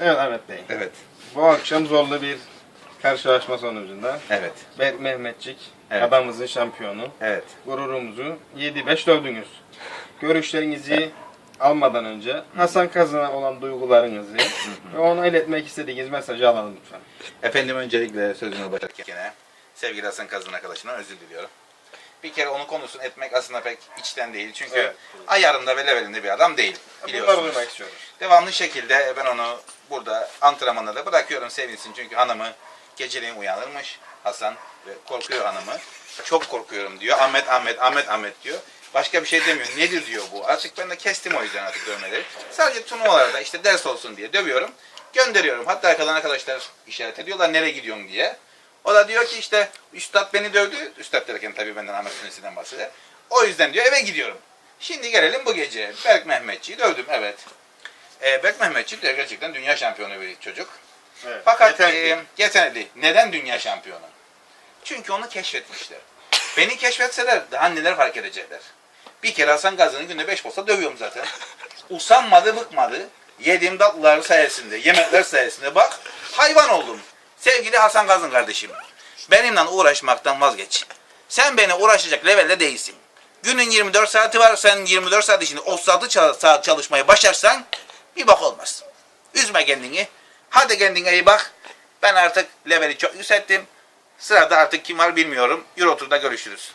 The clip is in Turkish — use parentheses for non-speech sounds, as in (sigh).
Evet Ahmet Bey. Evet. Bu akşam zorlu bir karşılaşma sonucunda Evet. Berk Mehmetçik Evet. adamımızın şampiyonu. Evet. Gururumuzu 7-5 dövdünüz. Görüşlerinizi almadan önce Hasan Kazan'a olan duygularınızı ve ona iletmek istediğiniz mesajı alalım lütfen. Efendim öncelikle sözümü başlarken sevgili Hasan Kazın arkadaşına özür diliyorum. Bir kere onu konusunu etmek aslında pek içten değil. Çünkü Evet. ayarında ve levelinde bir adam değil. Bunları Biliyorsunuz. duymak istiyoruz. Devamlı şekilde ben onu burada antrenmanda da bırakıyorum sevinsin. Çünkü hanımı geceleyin uyanırmış Hasan ve korkuyor hanımı. Çok korkuyorum diyor. Ahmet Ahmet Ahmet Ahmet diyor. Başka bir şey demiyor. Nedir diyor bu. Artık ben de kestim o yüzden artık dövmeleri. Sadece turnuvalarda işte ders olsun diye dövüyorum. Gönderiyorum. Hatta kalan arkadaşlar işaret ediyorlar nereye gidiyorsun diye. O da diyor ki işte üstad beni dövdü. Üstad derken tabii benden Ahmet Sünesi'den bahseder. O yüzden diyor eve gidiyorum. Şimdi gelelim bu gece. Berk Mehmetçi'yi dövdüm evet. E, Berk Mehmetçik de gerçekten dünya şampiyonu bir çocuk. Evet. Fakat Yeterli. e, yeterli. Neden dünya şampiyonu? Çünkü onu keşfetmişler. Beni keşfetseler daha neler fark edecekler. Bir kere Hasan Gazi'nin günde beş posta dövüyorum zaten. (laughs) Usanmadı, bıkmadı. Yediğim tatlılar sayesinde, yemekler sayesinde bak hayvan oldum. Sevgili Hasan Gazın kardeşim. Benimle uğraşmaktan vazgeç. Sen beni uğraşacak levelde değilsin. Günün 24 saati var. Sen 24 saat içinde 36 ça- saat çalışmayı başarsan bir bak olmaz. Üzme kendini. Hadi kendine iyi bak. Ben artık leveli çok yükselttim. Sırada artık kim var bilmiyorum. Eurotour'da görüşürüz.